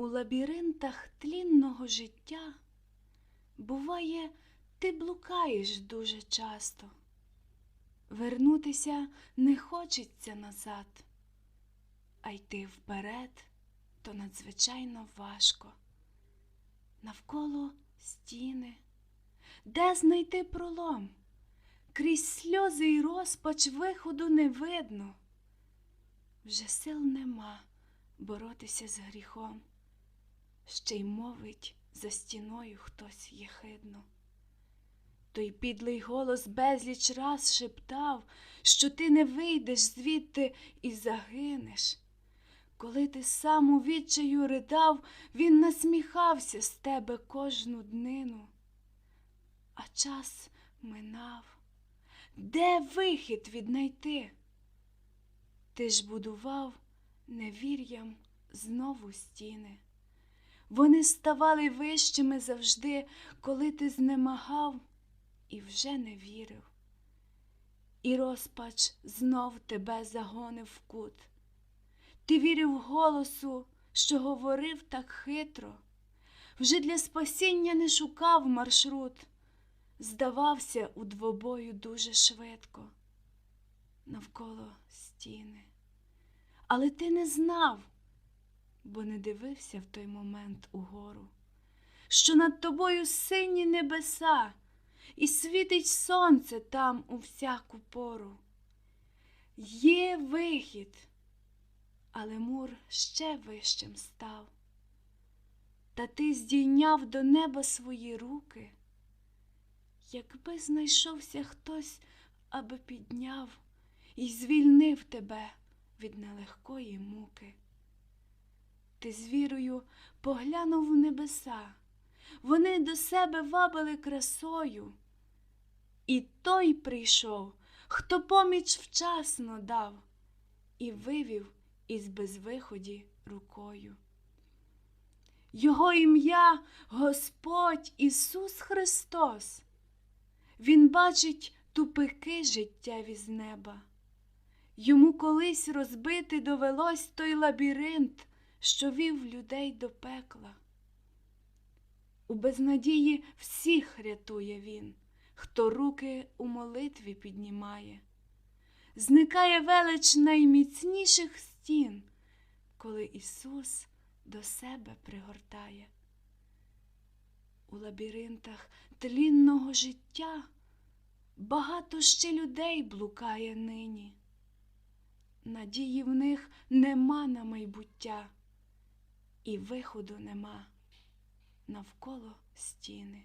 У лабіринтах тлінного життя буває, ти блукаєш дуже часто. Вернутися не хочеться назад, а йти вперед то надзвичайно важко. Навколо стіни, де знайти пролом? Крізь сльози й розпач виходу не видно. Вже сил нема боротися з гріхом, ще й мовить за стіною хтось єхидно. Той підлий голос безліч раз шептав, що ти не вийдеш звідти і загинеш. Коли ти сам у відчаю ридав, він насміхався з тебе кожну днину. А час минав. Де вихід віднайти? Ти ж будував невір'ям знову стіни. Вони ставали вищими завжди, коли ти знемагав і вже не вірив. І розпач знов тебе загонив в кут. Ти вірив голосу, що говорив так хитро, вже для спасіння не шукав маршрут, здавався у двобою дуже швидко, навколо стіни. Але ти не знав, бо не дивився в той момент угору, що над тобою сині небеса, і світить сонце там у всяку пору. Є вихід, але мур ще вищим став. Та ти здійняв до неба свої руки, якби знайшовся хтось, аби підняв і звільнив тебе від нелегкої муки. Ти з вірою поглянув в небеса, вони до себе вабили красою. І той прийшов, хто поміч вчасно дав і вивів із безвиході рукою. Його ім'я Господь Ісус Христос. Він бачить тупики життєві з неба. Йому колись розбити довелось той лабіринт, що вів людей до пекла. У безнадії всіх рятує він, хто руки у молитві піднімає. Зникає велич найміцніших стін, коли Ісус до себе пригортає. У лабіринтах тлінного життя багато ще людей блукає нині. Надії в них нема на майбуття, і виходу нема навколо стіни.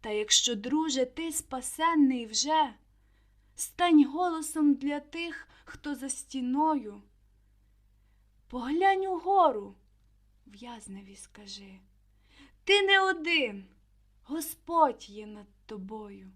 Та якщо, друже, ти спасенний вже, стань голосом для тих, хто за стіною. Поглянь угору, в'язневі скажи, ти не один, Господь є над тобою.